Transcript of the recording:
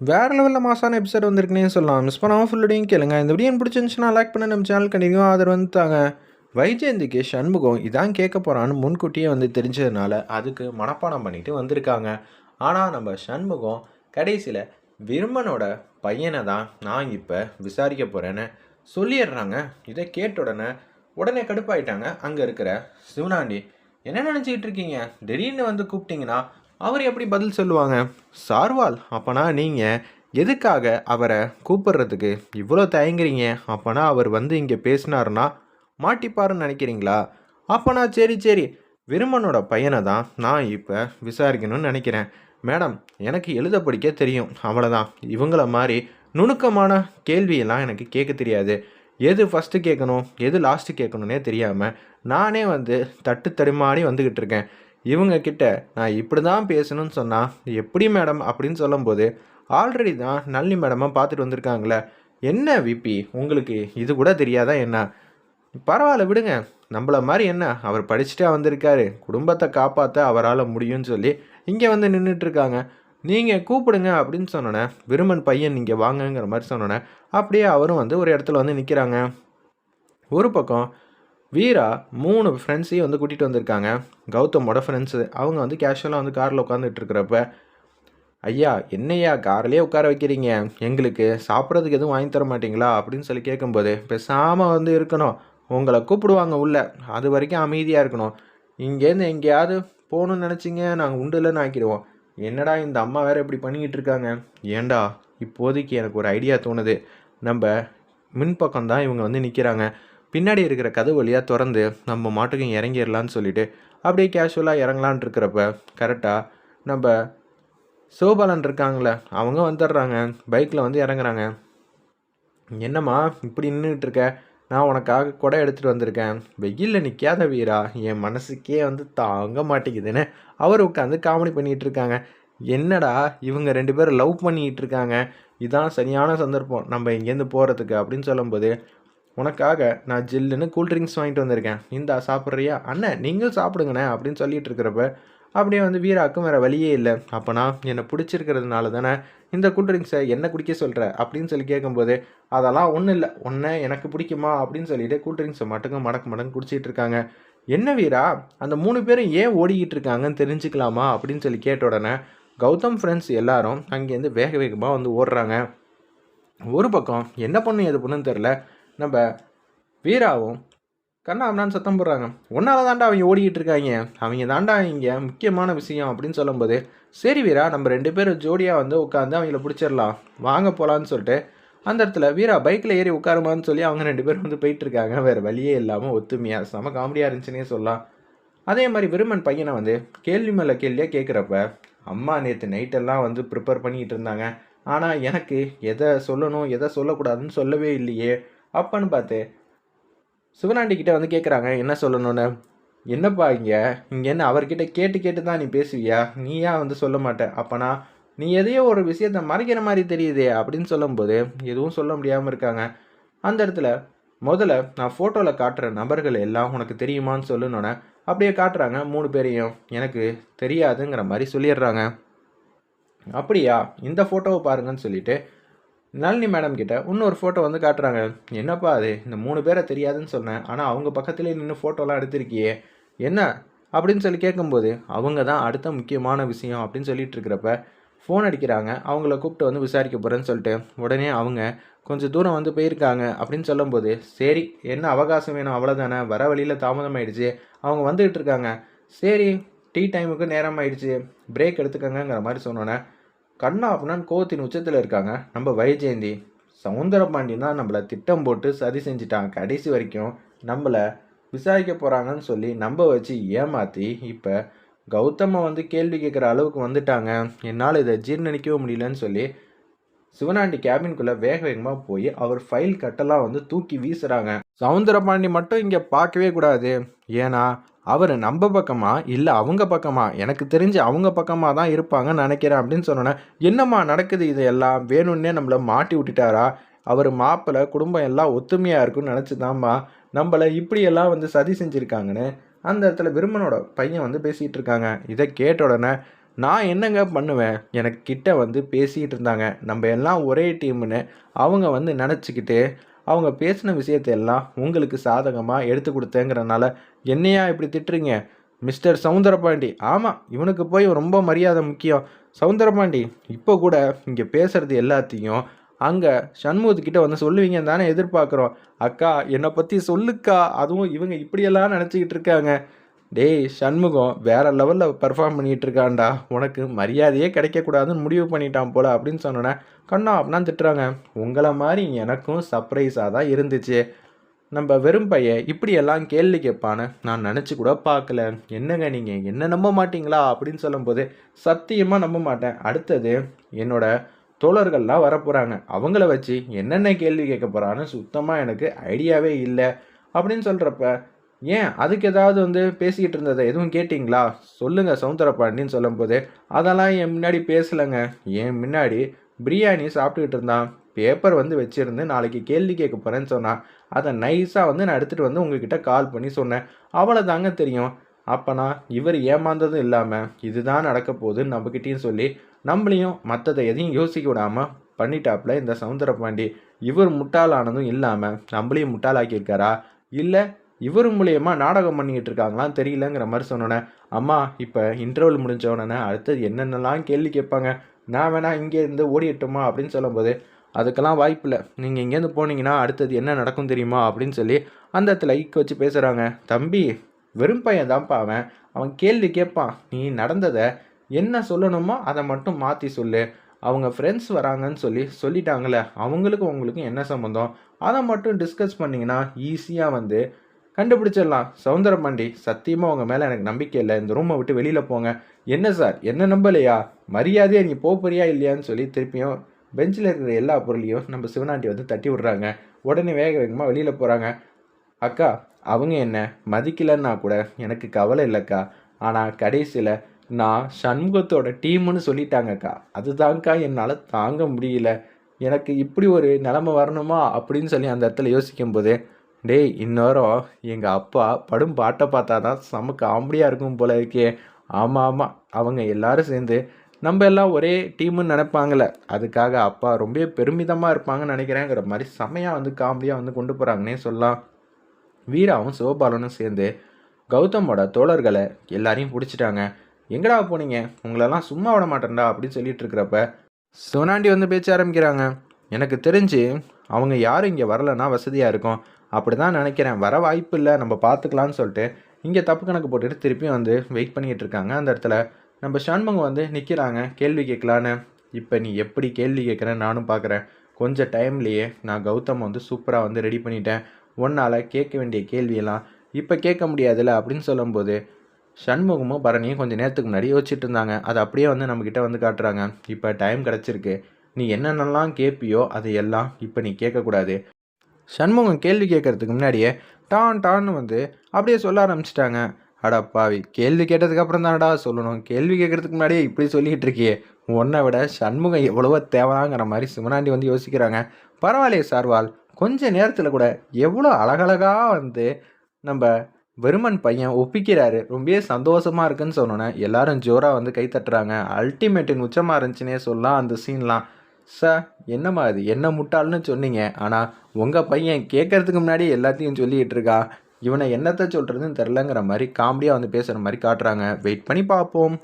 வேறு லெவலில் மாசான எபிசோட் வந்திருக்குன்னே சொல்லலாம். மிஸ் பண்ணாமல் ஃபுல்லடையும் கேளுங்க. இந்த வீடியோ பிடிச்சிருந்துச்சுன்னா லைக் பண்ண. நம்ம சேனல் கண்டிப்பாக ஆதரவு வந்து தாங்க வைஜெயந்திக்கு சண்முகம் இதான் கேட்க போகிறான்னு முன்கூட்டியே வந்து தெரிஞ்சதுனால அதுக்கு மனப்பாடம் பண்ணிட்டு வந்திருக்காங்க. ஆனால் நம்ம சண்முகம் கடைசியில் விருமனோட பையனை தான் நான் இப்போ விசாரிக்க போகிறேன்னு சொல்லிடுறாங்க. இதை கேட்ட உடனே உடனே கடுப்பாயிட்டாங்க. அங்கே இருக்கிற சிவனாண்டி என்ன நினச்சிக்கிட்டு இருக்கீங்க? திடீர்னு வந்து கூப்பிட்டிங்கன்னா அவர் எப்படி பதில் சொல்லுவாங்க? சார்வால் அப்போனா நீங்கள் எதுக்காக அவரை கூப்பிடுறதுக்கு இவ்வளோ தயங்குறீங்க? அப்போனா அவர் வந்து இங்கே பேசினாருன்னா மாட்டிப்பாருன்னு நினைக்கிறீங்களா? அப்போனா சரி சரி. விருமனோட பையனை தான் நான் இப்போ விசாரிக்கணும்னு நினைக்கிறேன். மேடம் எனக்கு எழுத படிக்க தெரியும். அவ்வளோதான் இவங்கள மாதிரி நுணுக்கமான கேள்வியெல்லாம் எனக்கு கேட்க தெரியாது. எது ஃபஸ்ட்டு கேட்கணும்? எது லாஸ்ட்டு கேட்கணுன்னே தெரியாமல் நானே வந்து தட்டு தடுமாறி வந்துக்கிட்டு இருக்கேன். இவங்க கிட்ட நான் இப்படி தான் பேசணும்னு சொன்னால் எப்படி மேடம்? அப்படின்னு சொல்லும்போது ஆல்ரெடி தான் நல்லி மேடமாக பார்த்துட்டு வந்திருக்காங்களே என்ன விபி? உங்களுக்கு இது கூட தெரியாதா என்ன? பரவாயில்ல விடுங்க. நம்மள மாதிரி என்ன? அவர் படிச்சுட்டே வந்திருக்காரு. குடும்பத்தை காப்பாற்ற அவரால் முடியும்னு சொல்லி இங்கே வந்து நின்றுட்டு இருக்காங்க நீங்கள் கூப்பிடுங்க அப்படின்னு சொன்னோன்னே விருமன் பையன் நீங்கள் வாங்கங்கிற மாதிரி சொன்னோன்னே அப்படியே அவரும் வந்து ஒரு இடத்துல வந்து நிற்கிறாங்க ஒரு பக்கம் வீரா மூணு ஃப்ரெண்ட்ஸையும் வந்து கூட்டிகிட்டு வந்திருக்காங்க. கௌதமோட ஃப்ரெண்ட்ஸு அவங்க வந்து கேஷுவலாக வந்து காரில் உட்காந்துட்டு இருக்கிறப்ப ஐயா என்னையா கார்லேயே உட்கார வைக்கிறீங்க? எங்களுக்கு சாப்பிட்றதுக்கு எதுவும் வாங்கி தர மாட்டீங்களா? அப்படின்னு சொல்லி கேட்கும்போது பேசாமல் வந்து இருக்கணும். உங்களை கூப்பிடுவாங்க உள்ள. அது வரைக்கும் அமைதியாக இருக்கணும். இங்கேருந்து எங்கேயாவது போகணும்னு நினச்சிங்க நாங்கள் உண்டுலன்னு ஆக்கிடுவோம். என்னடா இந்த அம்மா வேறு இப்படி பண்ணிக்கிட்டு இருக்காங்க? ஏண்டா இப்போதைக்கு எனக்கு ஒரு ஐடியா தோணுது. நம்ம மின்பக்கம் தான் இவங்க வந்து நிற்கிறாங்க பின்னாடி இருக்கிற கதவு வழியாக திறந்து நம்ம மாட்டுக்கும் இறங்கிடலான்னு சொல்லிட்டு அப்படியே கேஷுவலாக இறங்கலான் இருக்கிறப்ப கரெக்டாக நம்ம சோபாலன் இருக்காங்களே அவங்க வந்துடுறாங்க பைக்கில் வந்து இறங்குறாங்க. என்னம்மா இப்படி நின்றுட்டு இருக்க? நான் உனக்காக கொடை எடுத்துகிட்டு வந்திருக்கேன். வெயிலில் நிற்காத வீரா என் மனசுக்கே வந்து தாங்க மாட்டேங்குதுன்னு அவர் உட்காந்து காமெடி பண்ணிகிட்டு இருக்காங்க. என்னடா இவங்க ரெண்டு பேரும் லவ் பண்ணிக்கிட்டு இருக்காங்க. இதான் சரியான சந்தர்ப்பம். நம்ம இங்கேருந்து போகிறதுக்கு அப்படின்னு சொல்லும்போது உனக்காக நான் ஜில்லுன்னு கூல்ட்ரிங்க்ஸ் வாங்கிட்டு வந்திருக்கேன். இந்தா சாப்பிட்றியா? அண்ணன் நீங்களும் சாப்பிடுங்கண்ணே அப்படின்னு சொல்லிட்டு இருக்கிறப்ப அப்படியே வந்து வீராக்கும் வேறு வழியே இல்லை. அப்போனா என்னை பிடிச்சிருக்கிறதுனால தானே இந்த கூல்ட்ரிங்க்ஸை என்ன குடிக்க சொல்கிற அப்படின்னு சொல்லி கேட்கும்போது அதெல்லாம் ஒன்றும் இல்லை. ஒன்றை எனக்கு பிடிக்குமா? அப்படின்னு சொல்லிட்டு கூல்ட்ரிங்க்ஸை மட்டுக்கும் மடக்கு மடங்கு குடிச்சிட்டு இருக்காங்க. என்ன வீரா? அந்த மூணு பேரும் ஏன் ஓடிக்கிட்டு இருக்காங்கன்னு தெரிஞ்சுக்கலாமா? அப்படின்னு சொல்லி கேட்ட உடனே கௌதம் ஃப்ரெண்ட்ஸ் எல்லாரும் அங்கேருந்து வேக வேகமாக வந்து ஓடுறாங்க. ஒரு பக்கம் என்ன பண்ணும் எது பண்ணுன்னு தெரில நம்ம வீராவும் கண்ணா சத்தம் போடுறாங்க. ஒன்னால தாண்டா அவங்க ஓடிக்கிட்டு இருக்காங்க. அவங்க தாண்டா இங்கே முக்கியமான விஷயம் அப்படின்னு சொல்லும்போது சரி வீரா நம்ம ரெண்டு பேரும் ஜோடியாக வந்து உட்காந்து அவங்கள பிடிச்சிடலாம். வாங்க போகலான்னு சொல்லிட்டு அந்த இடத்துல வீரா பைக்கில் ஏறி உட்காருமான்னு சொல்லி அவங்க ரெண்டு பேரும் வந்து போயிட்டு இருக்காங்க. வேறு வழியே இல்லாமல் ஒத்துமையாக செம காமெடியாக இருந்துச்சுன்னே சொல்லலாம். அதே மாதிரி விருமன் பையனை வந்து கேள்வி மேலே கேள்வியாக கேட்குறப்ப அம்மா நேற்று நைட்டெல்லாம் வந்து ப்ரிப்பேர் பண்ணிக்கிட்டு இருந்தாங்க. ஆனால் எனக்கு எதை சொல்லணும் எதை சொல்லக்கூடாதுன்னு சொல்லவே இல்லையே. அப்பன்னு பார்த்து சிவனாண்டிக்கிட்ட வந்து கேட்குறாங்க என்ன சொல்லணும்னு? என்னப்பா இங்கே? இங்கே என்ன அவர்கிட்ட கேட்டு கேட்டு தான் நீ பேசுவியா? நீ ஏன் வந்து சொல்ல மாட்ட? அப்போனா நீ எதையோ ஒரு விஷயத்த மறைக்கிற மாதிரி தெரியுதே அப்படின்னு சொல்லும்போது எதுவும் சொல்ல முடியாமல் இருக்காங்க. அந்த இடத்துல முதல்ல நான் ஃபோட்டோவில் காட்டுற நபர்கள் எல்லாம் உனக்கு தெரியுமான்னு சொல்லணுன்னே அப்படியே காட்டுறாங்க மூணு பேரையும். எனக்கு தெரியாதுங்கிற மாதிரி சொல்லிடுறாங்க. அப்படியா? இந்த ஃபோட்டோவை பாருங்கன்னு சொல்லிட்டு நளினி மேடம் கிட்ட இன்னொரு ஃபோட்டோ வந்து காட்டுறாங்க. என்னப்பா அது? இந்த மூணு பேரை தெரியாதுன்னு சொன்னேன். ஆனால் அவங்க பக்கத்துலேயே நின்று ஃபோட்டோலாம் எடுத்திருக்கியே. என்ன? அப்படின்னு சொல்லி கேட்கும்போது அவங்க தான் அடுத்த முக்கியமான விஷயம் அப்படின்னு சொல்லிட்டு இருக்கிறப்ப ஃபோன் அடிக்கிறாங்க. அவங்கள கூப்பிட்டு வந்து விசாரிக்க போகிறேன்னு சொல்லிட்டு உடனே அவங்க கொஞ்சம் தூரம் வந்து போயிருக்காங்க அப்படின்னு சொல்லும்போது சரி என்ன அவகாசம் வேணும் அவ்வளோதானே வர வழியில் தாமதம் ஆயிடுச்சு அவங்க வந்துகிட்டு இருக்காங்க. சரி டீ டைமுக்கு நேரம் ஆயிடுச்சு பிரேக் எடுத்துக்கங்கிற மாதிரி சொன்னோன்னே கண்ணா அப்படின்னு கோவத்தின் உச்சத்தில் இருக்காங்க. நம்ம வைஜெயந்தி சவுந்தரபாண்டியன் தான் நம்மளை திட்டம் போட்டு சதி செஞ்சிட்டாங்க கடைசி வரைக்கும் நம்மளை விசாரிக்க போகிறாங்கன்னு சொல்லி நம்ப வச்சு ஏமாற்றி இப்போ கௌதமை வந்து கேள்வி கேட்குற அளவுக்கு வந்துட்டாங்க. என்னால் இதை ஜீர்ணிக்கவே முடியலன்னு சொல்லி சிவனாண்டி கேபின்குள்ளே வேக வேகமாக போய் அவர் ஃபைல் கட்டெல்லாம் வந்து தூக்கி வீசுகிறாங்க சவுந்தரபாண்டி மட்டும் இங்கே பார்க்கவே கூடாது. ஏன்னா அவர் நம்ம பக்கமா இல்லை அவங்க பக்கமா? எனக்கு தெரிஞ்சு அவங்க பக்கமாக தான் இருப்பாங்கன்னு நினைக்கிறேன் அப்படின்னு சொன்னோன்னே என்னம்மா நடக்குது இது எல்லாம் வேணும்னே நம்மளை மாட்டி விட்டுட்டாரா? அவர் மாப்பிள்ளை குடும்பம் எல்லாம் ஒத்துமையாக இருக்குன்னு நினச்சி தான்மா நம்மளை இப்படியெல்லாம் வந்து சதி செஞ்சுருக்காங்கன்னு அந்த இடத்துல விரும்பனோட பையன் வந்து பேசிகிட்டு இருக்காங்க. இதை கேட்ட உடனே நான் என்னங்க பண்ணுவேன்? எனக்கு கிட்ட வந்து பேசிக்கிட்டு இருந்தாங்க. நம்ம எல்லாம் ஒரே டீம்னு அவங்க வந்து நினச்சிக்கிட்டு அவங்க பேசின விஷயத்தை எல்லாம் உங்களுக்கு சாதகமாக எடுத்து கொடுத்தேங்கிறனால என்னையா இப்படி திட்டுறீங்க? மிஸ்டர் சவுந்தரபாண்டி. ஆமாம் இவனுக்கு போய் ரொம்ப மரியாதை முக்கியம். சவுந்தரபாண்டி இப்போ கூட இங்கே பேசுகிறது எல்லாத்தையும் அங்கே சண்முகத்துக்கிட்ட வந்து சொல்லுவீங்கன்னு தானே எதிர்பார்க்குறோம். அக்கா என்னை பற்றி சொல்லுக்கா. அதுவும் இவங்க இப்படியெல்லாம் நினச்சிக்கிட்டு இருக்காங்க. டேய் சண்முகம் வேற லெவலில் பெர்ஃபார்ம் பண்ணிகிட்டு இருக்கான்டா உனக்கு மரியாதையே கிடைக்கக்கூடாதுன்னு முடிவு பண்ணிட்டான் போல அப்படின்னு சொன்னோன்னே கண்ணா அப்படின்னா திட்டுறாங்க. உங்களை மாதிரி எனக்கும் சர்ப்ரைஸாக தான் இருந்துச்சு. நம்ம வெறும் பையன் இப்படியெல்லாம் கேள்வி கேட்பான்னு நான் நினச்சி கூட பார்க்கல. என்னங்க நீங்கள் என்ன நம்ப மாட்டீங்களா? அப்படின்னு சொல்லும்போது சத்தியமாக நம்ப மாட்டேன். அடுத்தது என்னோட தோழர்கள்லாம் வரப்போகிறாங்க அவங்கள வச்சு என்னென்ன கேள்வி கேட்க போகிறான்னு சுத்தமாக எனக்கு ஐடியாவே இல்லை. அப்படின்னு சொல்கிறப்ப ஏன்? அதுக்கு ஏதாவது வந்து பேசிக்கிட்டு இருந்ததை எதுவும் கேட்டிங்களா? சொல்லுங்கள் சவுந்தரபாண்டின்னு சொல்லும்போது. அதெல்லாம் என் முன்னாடி பேசலைங்க. என் முன்னாடி பிரியாணி சாப்பிட்டுக்கிட்டு இருந்தான். பேப்பர் வந்து வச்சுருந்து நாளைக்கு கேள்வி கேட்க போகிறேன்னு சொன்னான் அதை நைஸாக வந்து நான் எடுத்துகிட்டு வந்து உங்ககிட்ட கால் பண்ணி சொன்னேன். அவளை தாங்க தெரியும். அப்போனா இவர் ஏமாந்ததும் இல்லாமல் இதுதான் நடக்க போகுதுன்னு நம்மக்கிட்டேயும் சொல்லி நம்மளையும் மற்றதை எதையும் யோசிக்க விடாமல் பண்ணிட்டாப்புல இந்த சவுந்தரபாண்டி. இவர் முட்டாளானதும் இல்லாமல் நம்மளையும் முட்டாளாக்கியிருக்காரா? இல்லை இவர் மூலயமா நாடகம் பண்ணிக்கிட்டு இருக்காங்களாம் தெரியலங்கிற மாதிரி சொன்னோன்னே அம்மா இப்போ இன்டர்வல் முடிஞ்ச உடனே அடுத்தது என்னென்னலாம் கேள்வி கேட்பாங்க? நான் வேணா இங்கேருந்து ஓடிட்டுமா அப்படின்னு சொல்லும்போது அதுக்கெல்லாம் வாய்ப்பு இல்லை. நீங்கள் இங்கேருந்து போனீங்கன்னா அடுத்தது என்ன நடக்கும் தெரியுமா? அப்படின்னு சொல்லி அந்த இடத்துல லைக் வச்சு பேசுகிறாங்க தம்பி வெறும் பையன் தான்ப்பா அவன். அவன் கேள்வி கேட்பான். நீ நடந்ததை என்ன சொல்லணுமோ அதை மட்டும் மாற்றி சொல்லு. அவங்க ஃப்ரெண்ட்ஸ் வராங்கன்னு சொல்லி சொல்லிட்டாங்களே அவங்களுக்கும் உங்களுக்கும் என்ன சம்மந்தம் அதை மட்டும் டிஸ்கஸ் பண்ணிங்கன்னா ஈஸியாக வந்து கண்டுபிடிச்சிடலாம். சவுந்தரபாண்டி சத்தியமாக உங்கள் மேலே எனக்கு நம்பிக்கை இல்லை. இந்த ரூமை விட்டு வெளியில் போங்க. என்ன சார் என்ன நம்பலையா? மரியாதையாக நீங்கள் போறியா இல்லையான்னு சொல்லி திருப்பியும் பெஞ்சில் இருக்கிற எல்லா பொருளையும் நம்ம சிவனாண்டி வந்து தட்டி விட்றாங்க. உடனே வேக வேகமாக வெளியில் போகிறாங்க அக்கா அவங்க என்ன? மதிக்கலைன்னா கூட எனக்கு கவலை இல்லைக்கா. ஆனால் கடைசியில் நான் சண்முகத்தோட டீம்னு சொல்லிட்டாங்கக்கா அதுதான்க்கா என்னால் தாங்க முடியல. எனக்கு இப்படி ஒரு நிலமை வரணுமா அப்படின்னு சொல்லி அந்த இடத்துல யோசிக்கும் போது டேய் இன்னொரும் எங்கள் அப்பா படும் பாட்டை பார்த்தா தான் செம காமெடியாக இருக்கும் போல இருக்கே. ஆமாம் ஆமாம் அவங்க எல்லாரும் சேர்ந்து நம்ம எல்லாம் ஒரே டீம்னு நினைப்பாங்களே அதுக்காக அப்பா ரொம்ப பெருமிதமாக இருப்பாங்கன்னு நினைக்கிறேங்கிற மாதிரி செமையாக வந்து காமெடியாக வந்து கொண்டு போகிறாங்கன்னே சொல்லலாம். வீராவும் சிவபாலனும் சேர்ந்து கௌதமோட தோழர்களை எல்லாரையும் பிடிச்சிட்டாங்க. எங்கடா போனீங்க? உங்களெல்லாம் சும்மா விட மாட்டேன்டா அப்படின்னு சொல்லிட்டு இருக்கிறப்ப சிவனாண்டி வந்து பேச்ச ஆரம்பிக்கிறாங்க. எனக்கு தெரிஞ்சு அவங்க யாரும் இங்கே வரலன்னா வசதியாக இருக்கும். அப்படி தான் நினைக்கிறேன். வர வாய்ப்பு இல்லை. நம்ம பார்த்துக்கலான்னு சொல்லிட்டு இங்கே தப்பு கணக்கு போட்டுட்டு திருப்பியும் வந்து வெயிட் பண்ணிகிட்டு இருக்காங்க. அந்த இடத்துல நம்ம ஷண்முகம் வந்து நிற்கிறாங்க கேள்வி கேட்கலான்னு. இப்போ நீ எப்படி கேள்வி கேட்குறேன்னு நானும் பார்க்குறேன். கொஞ்சம் டைம்லேயே நான் கௌதம் வந்து சூப்பராக வந்து ரெடி பண்ணிட்டேன். உன்னால் கேட்க வேண்டிய கேள்வியெல்லாம் இப்போ கேட்க முடியாதுல்ல அப்படின்னு சொல்லும்போது சண்முகமும் பரணியும் கொஞ்சம் நேரத்துக்கு முன்னாடி யோசிச்சுட்டு இருந்தாங்க. அதை அப்படியே வந்து நம்மக்கிட்ட வந்து காட்டுறாங்க. இப்போ டைம் கிடச்சிருக்கு. நீ என்னென்னலாம் கேட்பியோ அதையெல்லாம் இப்போ நீ கேட்கக்கூடாது. சண்முகம் கேள்வி கேட்கறதுக்கு முன்னாடியே டான் டான்னு வந்து அப்படியே சொல்ல ஆரம்பிச்சிட்டாங்க. அடா பாவி கேள்வி கேட்டதுக்கப்புறம் தானடா சொல்லணும். கேள்வி கேட்கறதுக்கு முன்னாடியே இப்படி சொல்லிக்கிட்டு இருக்கியே. உன்னை விட சண்முகம் எவ்வளவோ தேவைங்கிற மாதிரி சிவனாண்டி வந்து யோசிக்கிறாங்க. பரவாயில்லையே சார்வால் கொஞ்ச நேரத்தில் கூட எவ்வளோ அழகழகாக வந்து நம்ம வெறுமன் பையன் ஒப்பிக்கிறாரு. ரொம்பவே சந்தோஷமாக இருக்குன்னு சொன்னோன்னே எல்லாரும் ஜோராக வந்து கை தட்டுறாங்க. அல்டிமேட்டின் உச்சமாக இருந்துச்சுன்னே சொல்லலாம் அந்த சீன்லாம் சார் என்னம்மா இது? என்ன முட்டாள்னு சொன்னீங்க. ஆனால் உங்கள் பையன் கேட்கறதுக்கு முன்னாடி எல்லாத்தையும் சொல்லிகிட்டு இருக்கா. இவனை என்னத்தை சொல்கிறதுன்னு தெரிலங்கிற மாதிரி காமெடியாக வந்து பேசுகிற மாதிரி காட்டுறாங்க. வெயிட் பண்ணி பார்ப்போம்.